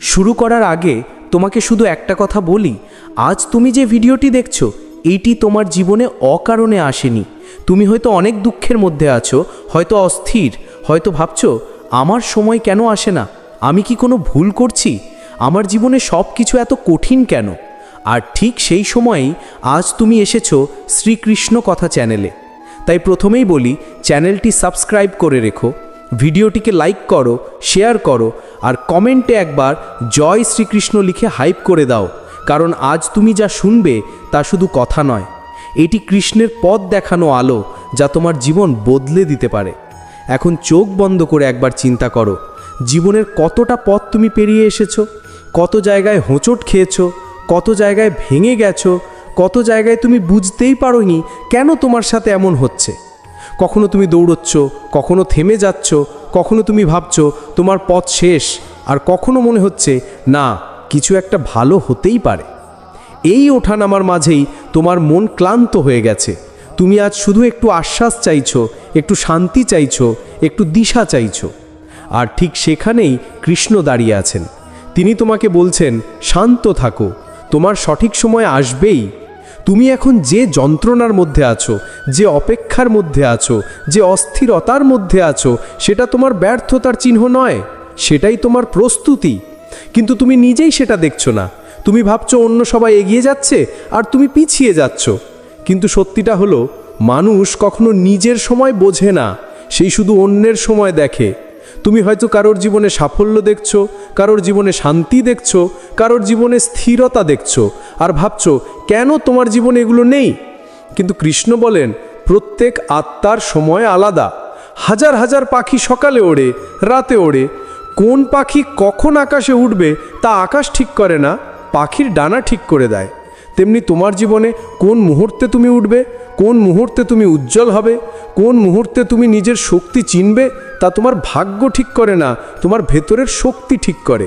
শুরু করার আগে তোমাকে শুধু একটা কথা বলি, আজ তুমি যে ভিডিওটি দেখছ এইটি তোমার জীবনে অকারণে আসেনি। তুমি হয়তো অনেক দুঃখের মধ্যে আছো, হয়তো অস্থির, হয়তো ভাবছ, আমার সময় কেন আসে না? আমি কি কোনো ভুল করছি? আমার জীবনে সব কিছু এত কঠিন কেন? আর ঠিক সেই সময়েই আজ তুমি এসেছ শ্রীকৃষ্ণ কথা চ্যানেলে। তাই প্রথমেই বলি, চ্যানেলটি সাবস্ক্রাইব করে রেখো। ভিডিওটিকে লাইক করো শেয়ার করো আর কমেন্টে একবার জয় শ্রীকৃষ্ণ লিখে হাইপ করে দাও। কারণ আজ তুমি যা শুনবে তা শুধু কথা নয়। এটি কৃষ্ণের পথ দেখানো আলো যা তোমার জীবন বদলে দিতে পারে। এখন চোখ বন্ধ করে একবার চিন্তা করো, জীবনের কতটা পথ তুমি পেরিয়ে এসেছ? কত জায়গায় হোঁচট খেয়েছো? কত জায়গায় ভেঙে গেছো? কত জায়গায় তুমি বুঝতেই পারোনি কেন তোমার সাথে এমন হচ্ছে? কখনো তুমি দৌড়চ্ছ, কখনো থেমে যাচ্ছ, কখনো তুমি ভাবছ তোমার পথ শেষ, আর কখনো মনে হচ্ছে, না, কিছু একটা ভালো হতেই পারে। এই ওঠান আমার মাঝেই তোমার মন ক্লান্ত হয়ে গেছে। তুমি আজ শুধু একটু আশ্বাস চাইছো, একটু শান্তি চাইছো, একটু দিশা চাইছো। আর ঠিক সেখানেই কৃষ্ণ দাঁড়িয়ে আছেন। তিনি তোমাকে বলছেন, শান্ত থাকো, তোমার সঠিক সময় আসবেই। তুমি এখন যে যন্ত্রণার মধ্যে আছো, যে অপেক্ষার মধ্যে আছো, যে অস্থিরতার মধ্যে আছো, সেটা তোমার ব্যর্থতার চিহ্ন নয়, সেটাই তোমার প্রস্তুতি। কিন্তু তুমি নিজেই সেটা দেখছ না। তুমি ভাবছ অন্য সবাই এগিয়ে যাচ্ছে আর তুমি পিছিয়ে যাচ্ছ। কিন্তু সত্যিটা হলো, মানুষ কখনো নিজের সময় বোঝে না, সেই শুধু অন্যের সময় দেখে। তুমি হয়তো কারোর জীবনে সাফল্য দেখছ, কারোর জীবনে শান্তি দেখছ, কারোর জীবনে স্থিরতা দেখছ আর ভাবছ, কেন তোমার জীবনে এগুলো নেই? কিন্তু কৃষ্ণ বলেন, প্রত্যেক আত্মার সময় আলাদা। হাজার হাজার পাখি সকালে ওড়ে, রাতে ওড়ে। কোন পাখি কখন আকাশে উঠবে তা আকাশ ঠিক করে না, পাখির ডানা ঠিক করে দেয়। তেমনি তোমার জীবনে কোন মুহূর্তে তুমি উঠবে, কোন মুহূর্তে তুমি উজ্জ্বল হবে, কোন মুহূর্তে তুমি নিজের শক্তি চিনবে, তা তোমার ভাগ্য ঠিক করে না, তোমার ভেতরের শক্তি ঠিক করে।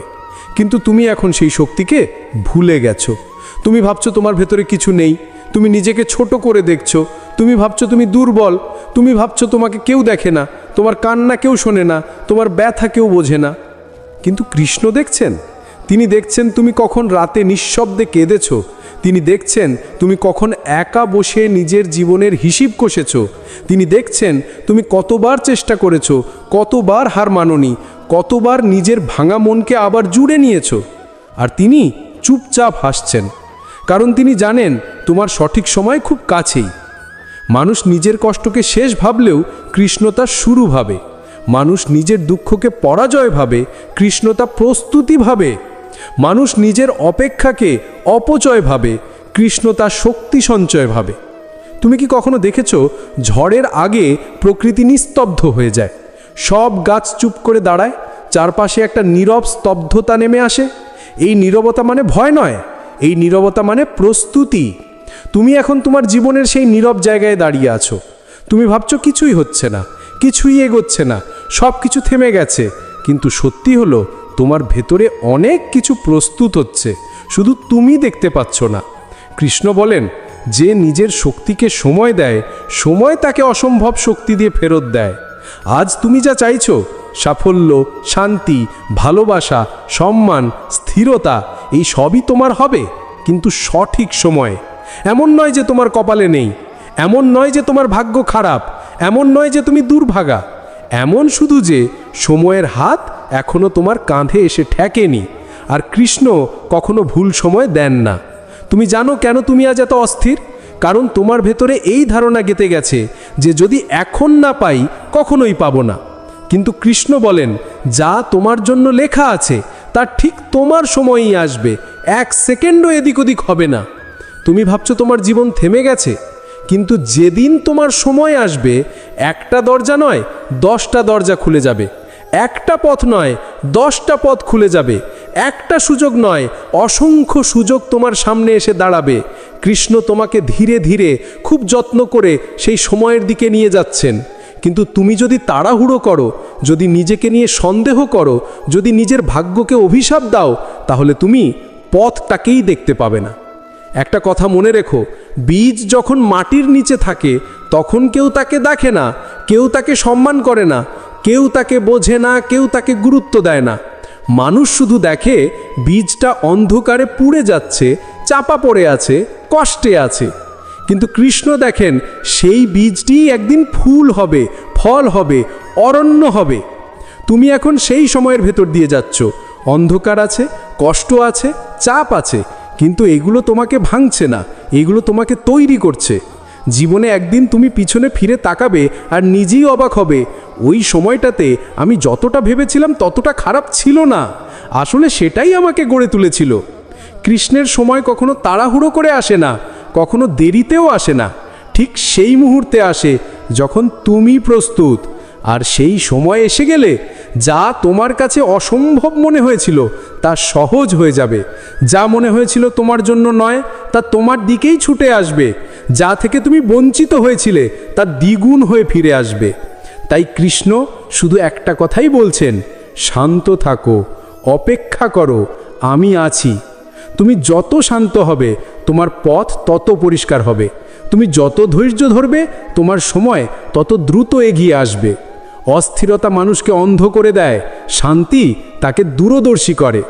কিন্তু তুমি এখন সেই শক্তিকে ভুলে গেছো। তুমি ভাবছ তোমার ভেতরে কিছু নেই, তুমি নিজেকে ছোট করে দেখছ, তুমি ভাবছ তুমি দুর্বল, তুমি ভাবছ তোমাকে কেউ দেখে না, তোমার কান্না কেউ শোনে না, তোমার ব্যথা কেউ বোঝে না। কিন্তু কৃষ্ণ দেখছেন? তিনি দেখছেন তুমি কখন রাতে নিঃশব্দে কেঁদেছ। তিনি দেখছেন তুমি কখন একা বসে নিজের জীবনের হিসিব কষেছ। তিনি দেখছেন তুমি কতবার চেষ্টা করেছ, কতবার হার মাননি, কতবার নিজের ভাঙা মনকে আবার জুড়ে নিয়েছ। আর তিনি চুপচাপ হাসছেন, কারণ তিনি জানেন তোমার সঠিক সময় খুব কাছেই। মানুষ নিজের কষ্টকে শেষ ভাবলেও কৃষ্ণ তার শুরু ভাবে। মানুষ নিজের দুঃখকে পরাজয় ভাবে, কৃষ্ণ তা প্রস্তুতি ভাবে। মানুষ নিজের অপেক্ষাকে অপচয় ভাবে, কৃষ্ণ তার শক্তি সঞ্চয় ভাবে। তুমি কি কখনো দেখেছ, ঝড়ের আগে প্রকৃতি নিস্তব্ধ হয়ে যায়? সব গাছ চুপ করে দাঁড়ায়, চারপাশে একটা নীরব স্তব্ধতা নেমে আসে। এই নীরবতা মানে ভয় নয়, এই নীরবতা মানে প্রস্তুতি। তুমি এখন তোমার জীবনের সেই নীরব জায়গায় দাঁড়িয়ে আছো। তুমি ভাবছ কিছুই হচ্ছে না, কিছুই এগোচ্ছে না সব কিছু থেমে গেছে। কিন্তু সত্যি হলো তোমার ভেতরে অনেক কিছু প্রস্তুত হচ্ছে, শুধু তুমি দেখতে পাচ্ছ না। কৃষ্ণ বলেন, যে নিজের শক্তিকে সময় দেয়, সময় তাকে অসম্ভব শক্তি দিয়ে ফেরত দেয়। আজ তুমি যা চাইছ, সাফল্য, শান্তি, ভালোবাসা, সম্মান, স্থিরতা, এই সবই তোমার হবে, কিন্তু সঠিক সময়ে। এমন নয় যে তোমার কপালে নেই, এমন নয় যে তোমার ভাগ্য খারাপ, এমন নয় যে তুমি দুর্ভাগা। এমন শুধু যে, সময়ের হাত এখনও তোমার কাঁধে এসে ঠেকেনি, আর কৃষ্ণ কখনো ভুল সময় দেন না। তুমি জানো কেন তুমি আজ এত অস্থির? কারণ তোমার ভেতরে এই ধারণা গেতে গেছে যে যদি এখন না পাই, কখনোই পাবো না। কিন্তু কৃষ্ণ বলেন, যা তোমার জন্য লেখা আছে, তা ঠিক তোমার সময়ই আসবে, এক সেকেন্ডও এদিক ওদিক হবে না। তুমি ভাবছ তোমার জীবন থেমে গেছে, কিন্তু যেদিন তোমার সময় আসবে, একটা দরজা নয়, দশটা দরজা খুলে যাবে। একটা পথ নয়, দশটা পথ খুলে যাবে। একটা সুযোগ নয়, অসংখ্য সুযোগ তোমার সামনে এসে দাঁড়াবে। কৃষ্ণ তোমাকে ধীরে ধীরে খুব যত্ন করে সেই সময়ের দিকে নিয়ে যাচ্ছেন। কিন্তু তুমি যদি তাড়াহুড়ো করো, যদি নিজেকে নিয়ে সন্দেহ করো, যদি নিজের ভাগ্যকে অভিশাপ দাও, তাহলে তুমি পথটাকেই দেখতে পাবে না। একটা কথা মনে রেখো, বীজ যখন মাটির নিচে থাকে, তখন কেউ তাকে দেখে না, কেউ তাকে সম্মান করে না কেউ তাকে বোঝে না, কেউ তাকে গুরুত্ব দেয় না। মানুষ শুধু দেখে, বীজটা অন্ধকারে পুড়ে যাচ্ছে, চাপা পড়ে আছে, কষ্টে আছে। কিন্তু কৃষ্ণ দেখেন, সেই বীজটি একদিন ফুল হবে, ফল হবে, অরণ্য হবে। তুমি এখন সেই সময়ের ভেতর দিয়ে যাচ্ছ। অন্ধকার আছে, কষ্ট আছে, চাপ আছে, কিন্তু এগুলো তোমাকে ভাঙছে না, এগুলো তোমাকে তৈরি করছে। জীবনে একদিন তুমি পিছনে ফিরে তাকাবে আর নিজেই অবাক হবে। ওই সময়টাতে আমি যতটা ভেবেছিলাম ততটা খারাপ ছিল না। আসলে সেটাই আমাকে গড়ে তুলেছিল। কৃষ্ণের সময় কখনো তাড়াহুড়ো করে আসে না, কখনো দেরিতেও আসে না। ঠিক সেই মুহূর্তে আসে যখন তুমি প্রস্তুত। আর সেই সময় এসে গেলে যা তোমার কাছে অসম্ভব মনে হয়েছিল তা সহজ হয়ে যাবে। যা মনে হয়েছিল তোমার জন্য নয়, তা তোমার দিকেই ছুটে আসবে। যা থেকে তুমি বঞ্চিত হয়েছিলে, তা দ্বিগুণ হয়ে ফিরে আসবে। তাই কৃষ্ণ শুধু একটা কথাই বলছেন, শান্ত থাকো, অপেক্ষা করো, আমি আছি। তুমি যত শান্ত হবে, তোমার পথ তত পরিষ্কার হবে। তুমি যত ধৈর্য ধরবে, তোমার সময় তত দ্রুত এগিয়ে আসবে। অস্থিরতা মানুষকে অন্ধ করে দেয়, শান্তি তাকে দূরদর্শী করে।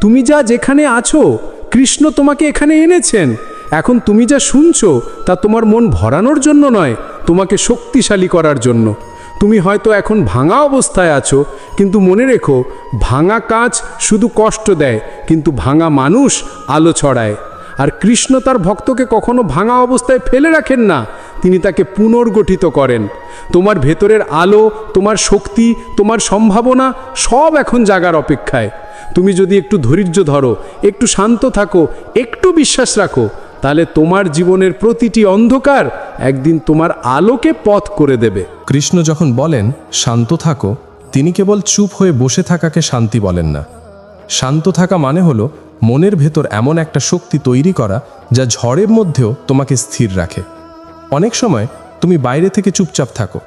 তুমি যা যেখানে আছো, কৃষ্ণ তোমাকে এখানে এনেছেন। এখন তুমি যা শুনছো, তা তোমার মন ভরানোর জন্য নয়, তোমাকে শক্তিশালী করার জন্য। তুমি হয়তো এখন ভাঙা অবস্থায় আছো, কিন্তু মনে রেখো, ভাঙা কাঁচ শুধু কষ্ট দেয়, কিন্তু ভাঙা মানুষ আলো ছড়ায়। আর কৃষ্ণ তার ভক্তকে কখনো ভাঙা অবস্থায় ফেলে রাখেন না। তিনি তাকে পুনর্গঠিত করেন। তোমার ভেতরের আলো, তোমার শক্তি, তোমার সম্ভাবনা সব এখন জাগার অপেক্ষায়। তুমি যদি একটু ধৈর্য ধরো, একটু শান্ত থাকো, একটু বিশ্বাস রাখো, তাহলে তোমার জীবনের প্রতিটি অন্ধকার একদিন তোমার আলোকে পথ করে দেবে। কৃষ্ণ যখন বলেন, শান্ত থাকো, তিনি কেবল চুপ হয়ে বসে থাকাকে শান্তি বলেন না। শান্ত থাকা মানে হলো মনের ভেতর এমন একটা শক্তি তৈরি করা যা ঝড়ের মধ্যেও তোমাকে স্থির রাখে। অনেক সময় তুমি বাইরে থেকে চুপচাপ থাকো,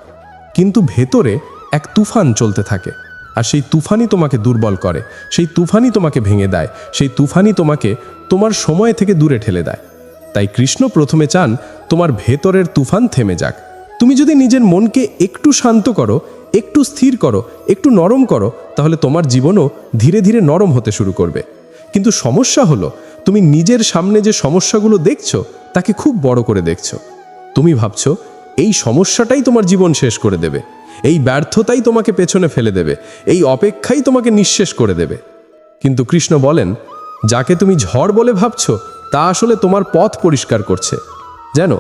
কিন্তু ভেতরে এক তুফান চলতে থাকে, আর সেই তুফানই তোমাকে দুর্বল করে, সেই তুফানই তোমাকে ভেঙে দেয়, সেই তুফানই তোমাকে তোমার সময় থেকে দূরে ঠেলে দেয়। তাই কৃষ্ণ প্রথমে চান তোমার ভেতরের তুফান থেমে যাক। তুমি যদি নিজের মনকে একটু শান্ত করো, একটু স্থির করো, একটু নরম করো, তাহলে তোমার জীবনও ধীরে ধীরে নরম হতে শুরু করবে। কিন্তু সমস্যা হলো, তুমি নিজের সামনে যে সমস্যাগুলো দেখছ, তাকে খুব বড় করে দেখছ। তুমি ভাবছ, এই সমস্যাটাই তোমার জীবন শেষ করে দেবে। এই ব্যর্থতাই তোমাকে পেছনে ফেলে দেবে। এই অপেক্ষাই তোমাকে নিঃশেষ করে দেবে। কিন্তু কৃষ্ণ বলেন, যাকে তুমি ঝড় বলে ভাবছ, তা আসলে তোমার পথ পরিষ্কার করছে। যেন,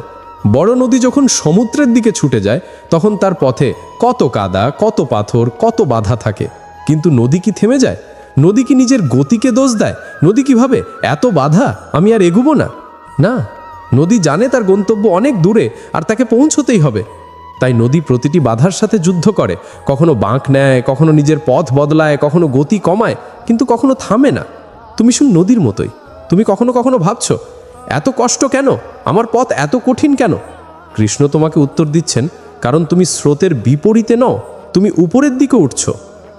বড় নদী যখন সমুদ্রের দিকে ছুটে যায়, তখন তার পথে কত কাদা, কত পাথর, কত বাধা থাকে। কিন্তু নদী কি থেমে যায়? নদী কি নিজের গতিকে দোষ দেয়? নদী কীভাবে? এত বাধা? আমি আর এগুবো না। না, নদী জানে তার গন্তব্য অনেক দূরে আর তাকে পৌঁছতেই হবে। তাই নদী প্রতিটি বাধার সাথে যুদ্ধ করে। কখনো বাঁক নেয়, কখনো নিজের পথ বদলায়, কখনো গতি কমায়, কিন্তু কখনো থামে না। তুমি শুন নদীর মতোই। তুমি কখনো কখনো ভাবছ, এত কষ্ট কেন? আমার পথ এত কঠিন কেন? কৃষ্ণ তোমাকে উত্তর দিচ্ছেন, কারণ তুমি স্রোতের বিপরীতে নও, তুমি উপরের দিকে উঠছো।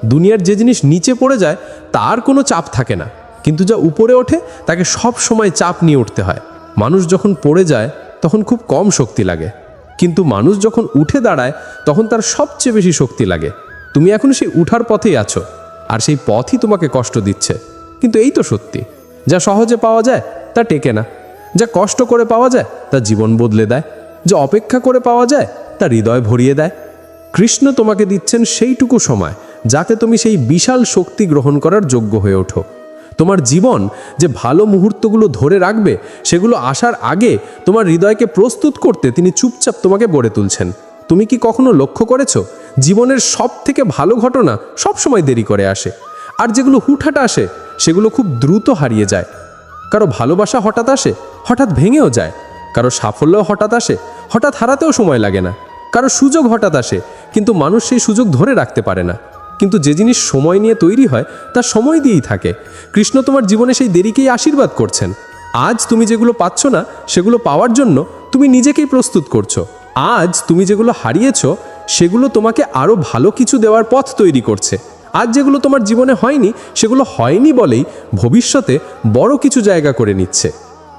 দুনিয়ার যে জিনিস নিচে পড়ে যায় তার কোনো চাপ থাকে না। কিন্তু যা উপরে ওঠে, তাকে সব সময় চাপ নিয়ে উঠতে হয়। মানুষ যখন পড়ে যায়, তখন খুব কম শক্তি লাগে। কিন্তু মানুষ যখন উঠে দাঁড়ায়, তখন তার সবচেয়ে বেশি শক্তি লাগে। তুমি এখন সেই উঠার পথেই আছো, আর সেই পথই তোমাকে কষ্ট দিচ্ছে। কিন্তু এই তো সত্যি। যা সহজে পাওয়া যায়, তা টেকে না। যা কষ্ট করে পাওয়া যায়, তা জীবন বদলে দেয়। যা অপেক্ষা করে পাওয়া যায়, তা হৃদয় ভরিয়ে দেয়। কৃষ্ণ তোমাকে দিচ্ছেন সেইটুকু সময়। যাতে তুমি সেই বিশাল শক্তি গ্রহণ করার যোগ্য হয়ে ওঠো। তোমার জীবন যে ভালো মুহূর্তগুলো ধরে রাখবে, সেগুলো আসার আগে তোমার হৃদয়কে প্রস্তুত করতে তিনি চুপচাপ তোমাকে গড়ে তুলছেন। তুমি কি কখনো লক্ষ্য করেছ? জীবনের সব থেকে ভালো ঘটনা সব সময় দেরি করে আসে। আর যেগুলো হুটহাট আসে, সেগুলো খুব দ্রুত হারিয়ে যায়। কারও ভালোবাসা হঠাৎ আসে, হঠাৎ ভেঙেও যায়। কারও সাফল্য হঠাৎ আসে, হঠাৎ হারাতেও সময় লাগে না। কারও সুযোগ হঠাৎ আসে, কিন্তু মানুষ সেই সুযোগ ধরে রাখতে পারে না। কিন্তু যে জিনিস সময় নিয়ে তৈরি হয়, তা সময় দিয়েই থাকে। কৃষ্ণ তোমার জীবনে সেই দেরিকেই আশীর্বাদ করছেন। আজ তুমি যেগুলো পাচ্ছ না, সেগুলো পাওয়ার জন্য তুমি নিজেকেই প্রস্তুত করছ। আজ তুমি যেগুলো হারিয়েছ, সেগুলো তোমাকে আরও ভালো কিছু দেওয়ার পথ তৈরি করছে। আজ যেগুলো তোমার জীবনে হয়নি, সেগুলো হয়নি বলেই ভবিষ্যতে বড় কিছু জায়গা করে নিচ্ছে।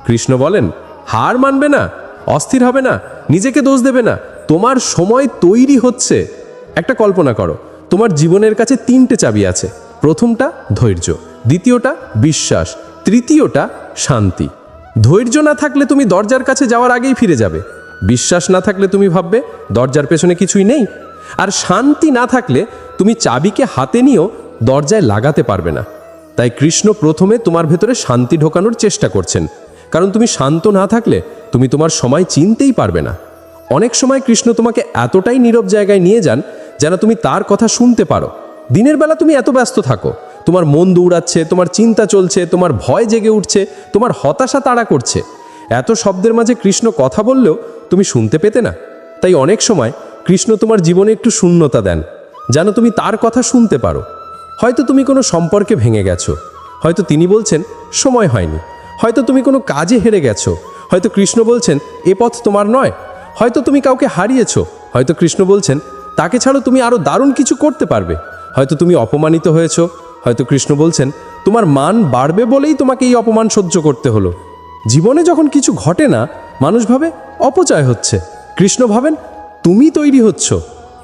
কৃষ্ণ বলেন, হার মানবে না, অস্থির হবে না, নিজেকে দোষ দেবে না, তোমার সময় তৈরি হচ্ছে। একটা কল্পনা করো তোমার জীবনের কাছে তিনটে চাবি আছে। প্রথমটা ধৈর্য, দ্বিতীয়টা বিশ্বাস, তৃতীয়টা শান্তি। ধৈর্য না থাকলে তুমি দরজার কাছে যাওয়ার আগেই ফিরে যাবে। বিশ্বাস না থাকলে তুমি ভাববে, দরজার পেছনে কিছুই নেই। আর শান্তি না থাকলে তুমি চাবিকে হাতে নিয়েও দরজায় লাগাতে পারবে না। তাই কৃষ্ণ প্রথমে তোমার ভেতরে শান্তি ঢোকানোর চেষ্টা করছেন। কারণ তুমি শান্ত না থাকলে তুমি তোমার সময় চিনতেই পারবে না। অনেক সময় কৃষ্ণ তোমাকে এতটাই নীরব জায়গায় নিয়ে যান যেন তুমি তার কথা শুনতে পারো। দিনের বেলা তুমি এত ব্যস্ত থাকো। তোমার মন দৌড়াচ্ছে, তোমার চিন্তা চলছে, তোমার ভয় জেগে উঠছে, তোমার হতাশা তাড়া করছে। এত শব্দের মাঝে কৃষ্ণ কথা বললেও তুমি শুনতে পেতে না। তাই অনেক সময় কৃষ্ণ তোমার জীবনে একটু শূন্যতা দেন, যেন তুমি তার কথা শুনতে পারো। হয়তো তুমি কোনো সম্পর্কে ভেঙে গেছো। হয়তো তিনি বলছেন, সময় হয়নি। হয়তো তুমি কোনো কাজে হেরে গেছো। হয়তো কৃষ্ণ বলছেন, এ পথ তোমার নয়। হয়তো তুমি কাউকে হারিয়েছো। হয়তো কৃষ্ণ বলছেন তাকে ছাড়ো তুমি আরও দারুণ কিছু করতে পারবে। হয়তো তুমি অপমানিত হয়েছো, হয়তো কৃষ্ণ বলছেন, তোমার মান বাড়বে বলেই তোমাকে এই অপমান সহ্য করতে হলো। জীবনে যখন কিছু ঘটে না, মানুষ ভাবে অপচয় হচ্ছে। কৃষ্ণ ভাবেন, তুমি তৈরি হচ্ছ।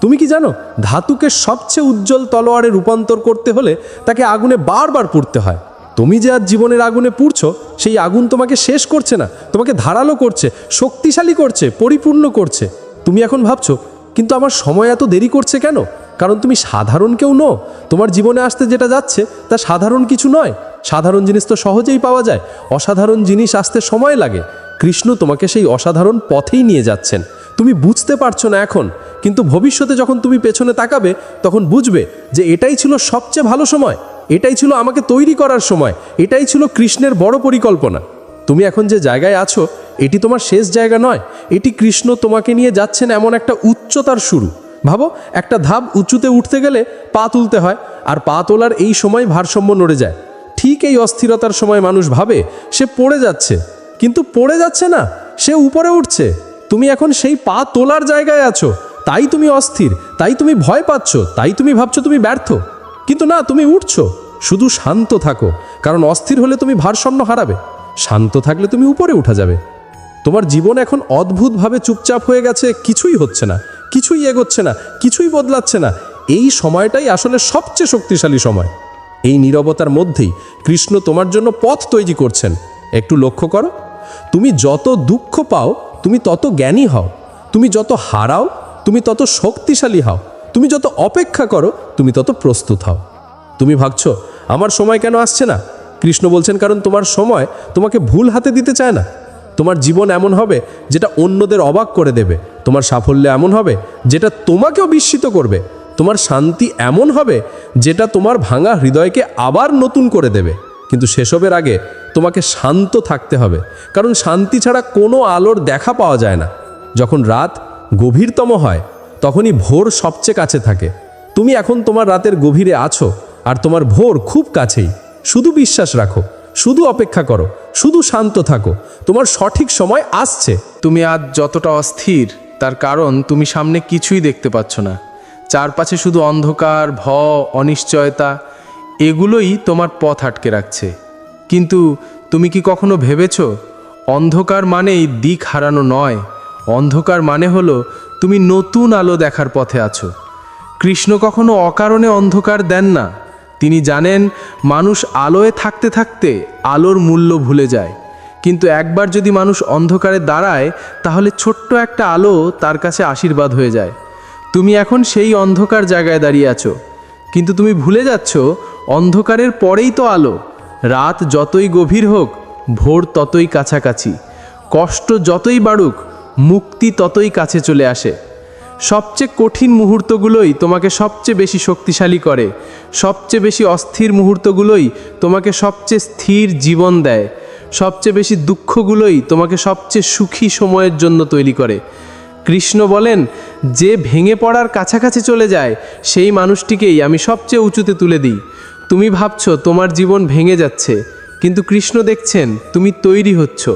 তুমি কি জানো, ধাতুকে সবচেয়ে উজ্জ্বল তলোয়ারে রূপান্তর করতে হলে তাকে আগুনে বারবার পুড়তে হয়। তুমি যে আজ জীবনের আগুনে পুড়ছো, সেই আগুন তোমাকে শেষ করছে না, তোমাকে ধারালো করছে, শক্তিশালী করছে, পরিপূর্ণ করছে। তুমি এখন ভাবছ কিন্তু আমার সময় এত দেরি করছে কেন? কারণ তুমি সাধারণ কেউ নো তোমার জীবনে আসতে যেটা যাচ্ছে, তা সাধারণ কিছু নয়। সাধারণ জিনিস তো সহজেই পাওয়া যায়। অসাধারণ জিনিস আসতে সময় লাগে। কৃষ্ণ তোমাকে সেই অসাধারণ পথেই নিয়ে যাচ্ছেন। তুমি বুঝতে পারছ না এখন, কিন্তু ভবিষ্যতে যখন তুমি পেছনে তাকাবে, তখন বুঝবে যে এটাই ছিল সবচেয়ে ভালো সময়। এটাই ছিল আমাকে তৈরি করার সময়। এটাই ছিল কৃষ্ণের বড় পরিকল্পনা। তুমি এখন যে জায়গায় আছো, এটি তোমার শেষ জায়গা নয়। এটি কৃষ্ণ তোমাকে নিয়ে যাচ্ছেন এমন একটা উচ্চতার শুরু। ভাবো, একটা ধাপ উঁচুতে উঠতে গেলে পা তুলতে হয়, আর পা তোলার এই সময় ভারসাম্য নড়ে যায়। ঠিক এই অস্থিরতার সময় মানুষ ভাবে, সে পড়ে যাচ্ছে। কিন্তু পড়ে যাচ্ছে না, সে উপরে উঠছে। তুমি এখন সেই পা তোলার জায়গায় আছো। তাই তুমি অস্থির, তাই তুমি ভয় পাচ্ছ, তাই তুমি ভাবছ তুমি ব্যর্থ। কিন্তু না, তুমি উঠছো। শুধু শান্ত থাকো, কারণ অস্থির হলে তুমি ভারসাম্য হারাবে। শান্ত থাকলে তুমি উপরে উঠা যাবে। তোমার জীবন এখন অদ্ভুতভাবে চুপচাপ হয়ে গেছে, কিছুই হচ্ছে না, কিছুই এগোচ্ছে না, কিছুই বদলাচ্ছে না। এই সময়টাই আসলে সবচেয়ে শক্তিশালী সময়। এই নীরবতার মধ্যেই কৃষ্ণ তোমার জন্য পথ তৈরি করছেন। একটু লক্ষ্য করো, তুমি যত দুঃখ পাও, তুমি তত জ্ঞানী হও। তুমি যত হারাও, তুমি তত শক্তিশালী হও। তুমি যত অপেক্ষা করো, তুমি তত প্রস্তুত হও। তুমি ভাবছ, আমার সময় কেন আসছে না? কৃষ্ণ বলছেন, কারণ তোমার সময় তোমাকে ভুল হাতে দিতে চায় না। তোমার জীবন এমন হবে যেটা অন্যদের অবাক করে দেবে। তোমার সাফল্য এমন হবে যেটা তোমাকেও বিস্মিত করবে। তোমার শান্তি এমন হবে যেটা তোমার ভাঙা হৃদয়কে আবার নতুন করে দেবে। কিন্তু সেসবের আগে তোমাকে শান্ত থাকতে হবে, কারণ শান্তি ছাড়া কোনো আলোর দেখা পাওয়া যায় না। যখন রাত গভীরতম হয়, তখনই ভোর সবচেয়ে কাছে থাকে। তুমি এখন তোমার রাতের গভীরে আছো, আর তোমার ভোর খুব কাছেই। শুধু বিশ্বাস রাখো, শুধু অপেক্ষা করো, শুধু শান্ত থাকো। তোমার সঠিক সময় আসছে। তুমি আজ যতটা অস্থির, তার কারণ তুমি সামনে কিছুই দেখতে পাচ্ছ না। চারপাশে শুধু অন্ধকার ভ অনিশ্চয়তা, এগুলোই তোমার পথ আটকে রাখছে। কিন্তু তুমি কি কখনো ভেবেছ, অন্ধকার মানেই দিক হারানো নয়? অন্ধকার মানে হলো তুমি নতুন আলো দেখার পথে আছো। কৃষ্ণ কখনো অকারণে অন্ধকার দেন না। তিনি জানেন, মানুষ আলোয় থাকতে থাকতে আলোর মূল্য ভুলে যায়। কিন্তু একবার যদি মানুষ অন্ধকারে দাঁড়ায়, তাহলে ছোট্ট একটা আলো তার কাছে আশীর্বাদ হয়ে যায়। তুমি এখন সেই অন্ধকার জায়গায় দাঁড়িয়ে আছো। কিন্তু তুমি ভুলে যাচ্ছ, অন্ধকারের পরেই তো আলো। রাত যতই গভীর হোক, ভোর ততই কাছাকাছি। কষ্ট যতই বাড়ুক, মুক্তি ততই কাছে চলে আসে। সবচেয়ে কঠিন মুহূর্তগুলোই তোমাকে সবচেয়ে বেশি শক্তিশালী করে, সবচেয়ে বেশি অস্থির মুহূর্তগুলোই তোমাকে সবচেয়ে স্থির জীবন দেয়, সবচেয়ে বেশি দুঃখগুলোই তোমাকে সবচেয়ে সুখী সময়ের জন্য তৈরি করে। কৃষ্ণ বলেন, যে ভেঙে পড়ার কাছাকাছি চলে যায়, সেই মানুষটিকেই আমি সবচেয়ে উঁচুতে তুলে দিই। তুমি ভাবছ তোমার জীবন ভেঙে যাচ্ছে, কিন্তু কৃষ্ণ দেখছেন, তুমি তৈরি হচ্ছ।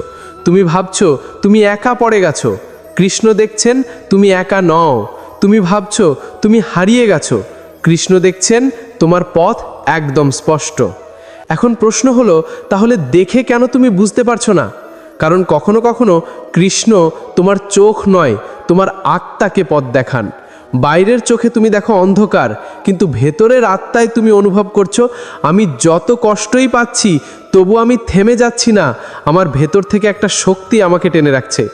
তুমি ভাবছ তুমি একা পড়ে গেছো। কৃষ্ণ দেখছেন, তুমি একা নও। তুমি ভাবছ, তুমি হারিয়ে গেছো। কৃষ্ণ দেখছেন, তোমার পথ একদম স্পষ্ট। এখন প্রশ্ন হলো, তাহলে দেখে কেন তুমি বুঝতে পারছ না? কারণ কখনো কখনো কৃষ্ণ তোমার চোখ নয়, তোমার আত্মাকে পথ দেখান। বাইরের চোখে তুমি দেখো অন্ধকার, কিন্তু ভেতরের আত্মায় তুমি অনুভব করছ, আমি যত কষ্টই পাচ্ছি, তবু আমি থেমে যাচ্ছি না। আমার ভেতর থেকে একটা শক্তি আমাকে টেনে রাখছে।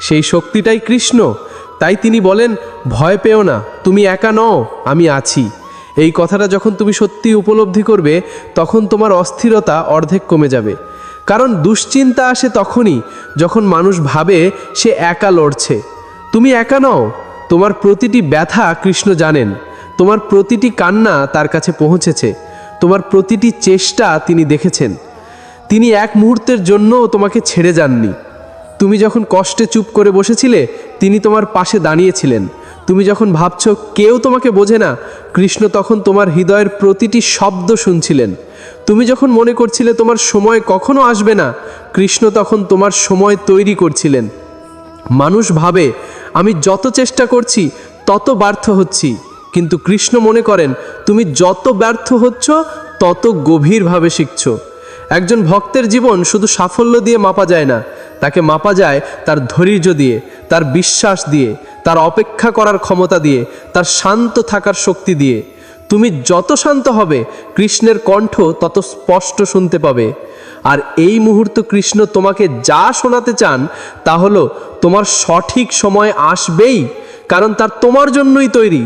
সেই শক্তিটাই কৃষ্ণ। তাই তিনি বলেন, ভয় পেও না, তুমি একা নও, আমি আছি। এই কথাটা যখন তুমি সত্যি উপলব্ধি করবে, তখন তোমার অস্থিরতা অর্ধেক কমে যাবে। কারণ দুশ্চিন্তা আসে তখনই যখন মানুষ ভাবে সে একা লড়ছে। তুমি একা নও, তোমার প্রতিটি ব্যথা কৃষ্ণ জানেন, তোমার প্রতিটি কান্না তার কাছে পৌঁছেছে, তোমার প্রতিটি চেষ্টা তিনি দেখেছেন। তিনি এক মুহূর্তের জন্যও তোমাকে ছেড়ে যাননি। তুমি যখন কষ্টে চুপ করে বসেছিলে, তিনি তোমার পাশে দাঁড়িয়েছিলেন। তুমি যখন ভাবছ, কেউ তোমাকে বোঝে না, কৃষ্ণ তখন তোমার হৃদয়ের প্রতিটি শব্দ শুনছিলেন। তুমি যখন মনে করছিলে তোমার সময় কখনো আসবে না, কৃষ্ণ তখন তোমার সময় তৈরি করছিলেন। মানুষ ভাবে, আমি যত চেষ্টা করছি, তত ব্যর্থ হচ্ছি। কিন্তু কৃষ্ণ মনে করেন, তুমি যত ব্যর্থ হচ্ছ, তত গভীরভাবে শিখছো। একজন ভক্তের জীবন শুধু সাফল্য দিয়ে মাপা যায় না। তাকে মাপা যায় তার ধৈর্য দিয়ে, তার বিশ্বাস দিয়ে, তার অপেক্ষা করার ক্ষমতা দিয়ে, তার শান্ত থাকার শক্তি দিয়ে। তুমি যত শান্ত হবে, কৃষ্ণের কণ্ঠ তত স্পষ্ট শুনতে পাবে। আর এই মুহূর্ত কৃষ্ণ তোমাকে যা শোনাতে চান, তা হলো, তোমার সঠিক সময় আসবেই, কারণ তার তোমার জন্যই তৈরি।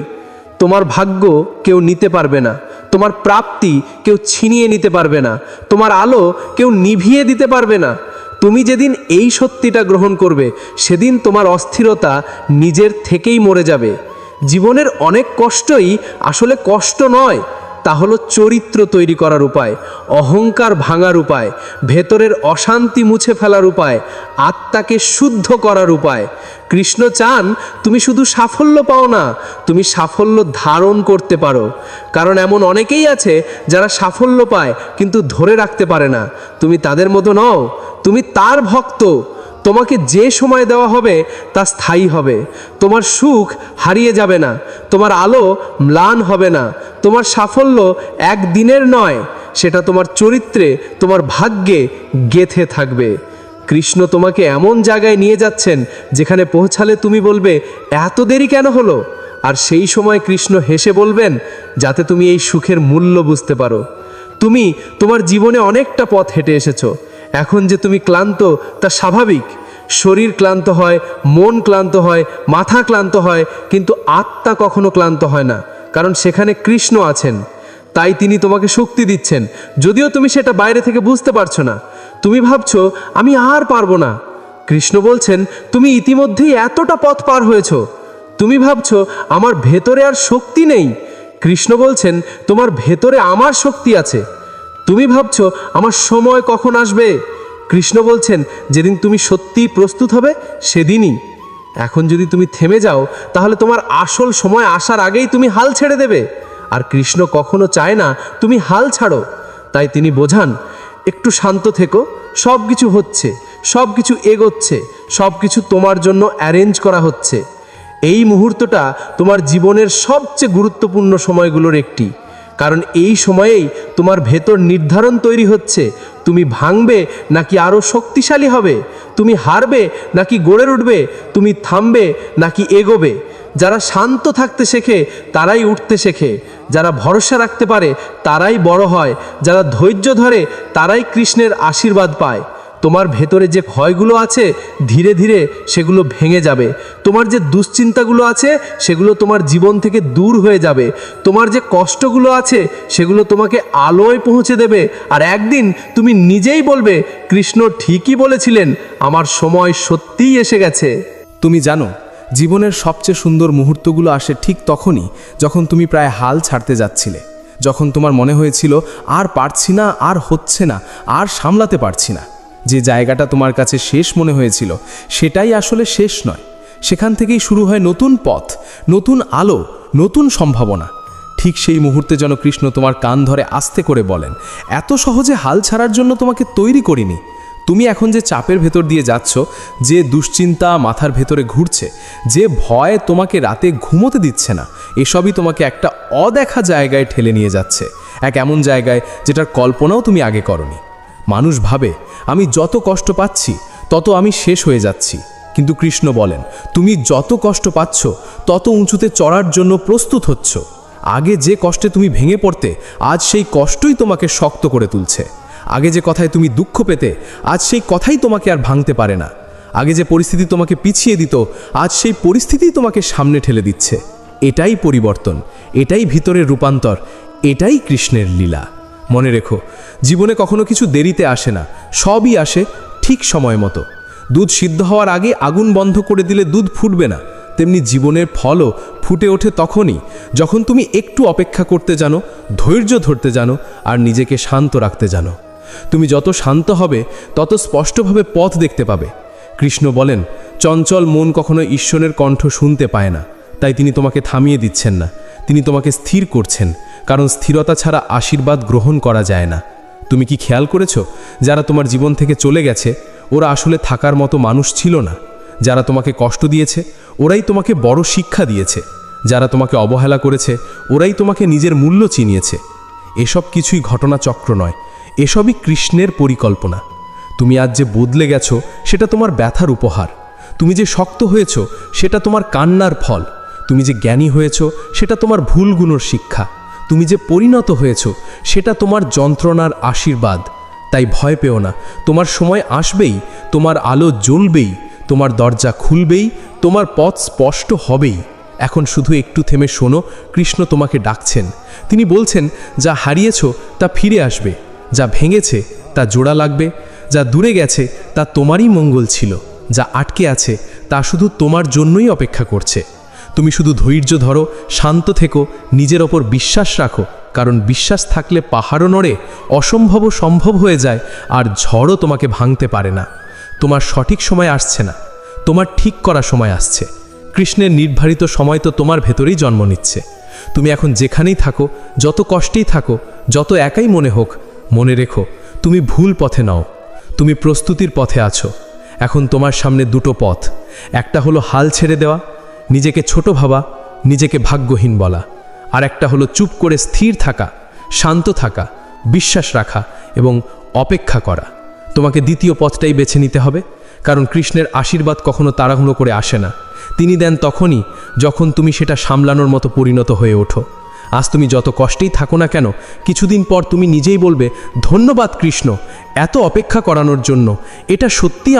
তোমার ভাগ্য কেউ নিতে পারবে না। তোমার প্রাপ্তি কেউ ছিনিয়ে নিতে পারবে না। তোমার আলো কেউ নিভিয়ে দিতে পারবে না। তুমি যেদিন এই সত্যিটা গ্রহণ করবে, সেদিন তোমার অস্থিরতা নিজের থেকেই মরে যাবে। জীবনের অনেক কষ্টই আসলে কষ্ট নয়। তা হলো চরিত্র তৈরি করার উপায়, অহংকার ভাঙার উপায়, ভেতরের অশান্তি মুছে ফেলার উপায়, আত্মাকে শুদ্ধ করার উপায়। কৃষ্ণ চান তুমি শুধু সাফল্য পাও না, তুমি সাফল্য ধারণ করতে পারো। কারণ এমন অনেকেই আছে যারা সাফল্য পায় কিন্তু ধরে রাখতে পারে না। তুমি তাদের মতো নও, তুমি তার ভক্ত। তোমাকে যে সময় দেওয়া হবে তা স্থায়ী হবে। তোমার সুখ হারিয়ে যাবে না, তোমার আলো ম্লান হবে না, তোমার সাফল্য একদিনের নয়, সেটা তোমার চরিত্রে, তোমার ভাগ্যে গেথে থাকবে। কৃষ্ণ তোমাকে এমন জায়গায় নিয়ে যাচ্ছেন যেখানে পৌঁছালে তুমি বলবে, এত দেরি কেন হলো? আর সেই সময় কৃষ্ণ হেসে বলবেন, যাতে তুমি এই সুখের মূল্য বুঝতে পারো। তুমি তোমার জীবনে অনেকটা পথ হেঁটে এসেছ। এখন যে তুমি ক্লান্ত, তা স্বাভাবিক। শরীর ক্লান্ত হয়, মন ক্লান্ত হয়, মাথা ক্লান্ত হয়, কিন্তু আত্মা কখনো ক্লান্ত হয় না, কারণ সেখানে কৃষ্ণ আছেন। তাই তিনি তোমাকে শক্তি দিচ্ছেন। যদিও তুমি সেটা বাইরে থেকে বুঝতে পারছ না। তুমি ভাবছ, আমি আর পারব না। কৃষ্ণ বলছেন, তুমি ইতিমধ্যেই এতটা পথ পার হয়েছো। তুমি ভাবছ, আমার ভেতরে আর শক্তি নেই। কৃষ্ণ বলছেন, তোমার ভেতরে আমার শক্তি আছে। তুমি ভাবছ আমার সময় কখন আসবে? কৃষ্ণ বলছেন, যেদিন তুমি সত্যিই প্রস্তুত হবে, সেদিনই। এখন যদি তুমি থেমে যাও, তাহলে তোমার আসল সময় আসার আগেই তুমি হাল ছেড়ে দেবে। আর কৃষ্ণ কখনো চায় না, তুমি হাল ছাড়ো। তাই তিনি বোঝান, একটু শান্ত থেকো সব কিছু হচ্ছে সব কিছু এগোচ্ছে সব কিছু তোমার জন্য অ্যারেঞ্জ করা হচ্ছে। এই মুহূর্তটা তোমার জীবনের সবচেয়ে গুরুত্বপূর্ণ সময়গুলোর একটি। কারণ এই সময়েই তোমার ভেতর নির্ধারণ তৈরি হচ্ছে। তুমি ভাঙবে নাকি আরও শক্তিশালী হবে? তুমি হারবে নাকি গড়ে উঠবে? তুমি থামবে নাকি এগোবে? যারা শান্ত থাকতে শেখে, তারাই উঠতে শেখে। যারা ভরসা রাখতে পারে, তারাই বড় হয়। যারা ধৈর্য ধরে, তারাই কৃষ্ণের আশীর্বাদ পায়। তোমার ভেতরে যে ভয়গুলো আছে, ধীরে ধীরে সেগুলো ভেঙে যাবে। তোমার যে দুশ্চিন্তাগুলো আছে, সেগুলো তোমার জীবন থেকে দূর হয়ে যাবে। তোমার যে কষ্টগুলো আছে, সেগুলো তোমাকে আলোয় পৌঁছে দেবে। আর একদিন তুমি নিজেই বলবে, কৃষ্ণ ঠিকই বলেছিলেন, আমার সময় সত্যিই এসে গেছে। তুমি জানো, জীবনের সবচেয়ে সুন্দর মুহূর্তগুলো আসে ঠিক তখনই যখন তুমি প্রায় হাল ছাড়তে যাচ্ছিলে। যখন তোমার মনে হয়েছিল, আর পারছি না, আর হচ্ছে না, আর সামলাতে পারছি না। যে জায়গাটা তোমার কাছে শেষ মনে হয়েছিল, সেটাই আসলে শেষ নয়। সেখান থেকেই শুরু হয় নতুন পথ, নতুন আলো, নতুন সম্ভাবনা। ঠিক সেই মুহূর্তে যেন কৃষ্ণ তোমার কান ধরে আস্তে করে বলেন, এত সহজে হাল ছাড়ার জন্য তোমাকে তৈরি করিনি। তুমি এখন যে চাপের ভেতর দিয়ে যাচ্ছ, যে দুশ্চিন্তা মাথার ভেতরে ঘুরছে, যে ভয় তোমাকে রাতে ঘুমোতে দিচ্ছে না, এসবই তোমাকে একটা অদেখা জায়গায় ঠেলে নিয়ে যাচ্ছে। এক এমন জায়গায় যেটার কল্পনাও তুমি আগে করনি। মানুষ ভাবে, আমি যত কষ্ট পাচ্ছি, তত আমি শেষ হয়ে যাচ্ছি। কিন্তু কৃষ্ণ বলেন, তুমি যত কষ্ট পাচ্ছ, তত উঁচুতে চড়ার জন্য প্রস্তুত হচ্ছ। আগে যে কষ্টে তুমি ভেঙে পড়তে, আজ সেই কষ্টই তোমাকে শক্ত করে তুলছে। আগে যে কথায় তুমি দুঃখ পেতে, আজ সেই কথাই তোমাকে আর ভাঙতে পারে না। আগে যে পরিস্থিতি তোমাকে পিছিয়ে দিত, আজ সেই পরিস্থিতিই তোমাকে সামনে ঠেলে দিচ্ছে। এটাই পরিবর্তন, এটাই ভিতরের রূপান্তর, এটাই কৃষ্ণের লীলা। মনে রেখো, জীবনে কখনো কিছু দেরিতে আসে না, সবই আসে ঠিক সময় মতো। দুধ সিদ্ধ হওয়ার আগে আগুন বন্ধ করে দিলে দুধ ফুটবে না, তেমনি জীবনের ফলও ফুটে ওঠে তখনই, যখন তুমি একটু অপেক্ষা করতে জানো, ধৈর্য ধরতে জানো, আর নিজেকে শান্ত রাখতে জানো। তুমি যত শান্ত হবে, তত স্পষ্টভাবে পথ দেখতে পাবে। কৃষ্ণ বলেন, চঞ্চল মন কখনো ঈশ্বরের কণ্ঠ শুনতে পায় না, তাই তিনি তোমাকে থামিয়ে দিচ্ছেন না, তিনি তোমাকে স্থির করছেন কারণ স্থিরতা ছাড়া আশীর্বাদ গ্রহণ করা যায় না। তুমি কি খেয়াল করেছ? যারা তোমার জীবন থেকে চলে গেছে, ওরা আসলে থাকার মতো মানুষ ছিল না। যারা তোমাকে কষ্ট দিয়েছে, ওরাই তোমাকে বড় শিক্ষা দিয়েছে। যারা তোমাকে অবহেলা করেছে, ওরাই তোমাকে নিজের মূল্য চিনিয়েছে। এসব কিছুই ঘটনাচক্র নয়, এসবই কৃষ্ণের পরিকল্পনা। তুমি আজ যে বদলে গেছো, সেটা তোমার ব্যথার উপহার। তুমি যে শক্ত হয়েছো, সেটা তোমার কান্নার ফল। তুমি যে জ্ঞানী হয়েছো, সেটা তোমার ভুলগুলোর শিক্ষা। তুমি যে পরিণত হয়েছো, সেটা তোমার যন্ত্রণার আশীর্বাদ। তাই ভয় পেও না, তোমার সময় আসবেই, তোমার আলো জ্বলবেই, তোমার দরজা খুলবেই, তোমার পথ স্পষ্ট হবেই। এখন শুধু একটু থেমে শোনো, কৃষ্ণ তোমাকে ডাকছেন। তিনি বলছেন, যা হারিয়েছ, তা ফিরে আসবে। যা ভেঙেছে, তা জোড়া লাগবে। যা দূরে গেছে, তা তোমারই মঙ্গল ছিল। যা আটকে আছে, তা শুধু তোমার জন্যই অপেক্ষা করছে। তুমি শুধু ধৈর্য ধরো, শান্ত থেকো, নিজের ওপর বিশ্বাস রাখো, কারণ বিশ্বাস থাকলে পাহাড়ও নড়ে, অসম্ভবও সম্ভব হয়ে যায়, আর ঝড়ও তোমাকে ভাঙতে পারে না। তোমার সঠিক সময় আসছে না, তোমার ঠিক করা সময় আসছে। কৃষ্ণের নির্ধারিত সময় তো তোমার ভেতরেই জন্ম নিচ্ছে। তুমি এখন যেখানেই থাকো, যত কষ্টেই থাকো, যত একাই মনে হোক, মনে রেখো, তুমি ভুল পথে নাও, তুমি প্রস্তুতির পথে আছো। এখন তোমার সামনে দুটো পথ, একটা হলো হাল ছেড়ে দেওয়া নিজেকে ছোট ভাবা, নিজেকে ভাগ্যহীন বলা। আর একটা হলো চুপ করে স্থির থাকা, শান্ত থাকা, বিশ্বাস রাখা এবং অপেক্ষা করা। তোমাকে দ্বিতীয় পথটাই বেছে নিতে হবে, কারণ কৃষ্ণের আশীর্বাদ কখনো তাড়াহুড়ো করে আসে না। তিনি দেন তখনই যখন তুমি সেটা সামলানোর মতো পরিণত হয়ে ওঠো। আজ তুমি যত কষ্টেই থাকো না কেন, কিছুদিন পর তুমি নিজেই বলবে, ধন্যবাদ কৃষ্ণ, এত অপেক্ষা করানোর জন্য, এটা সত্যি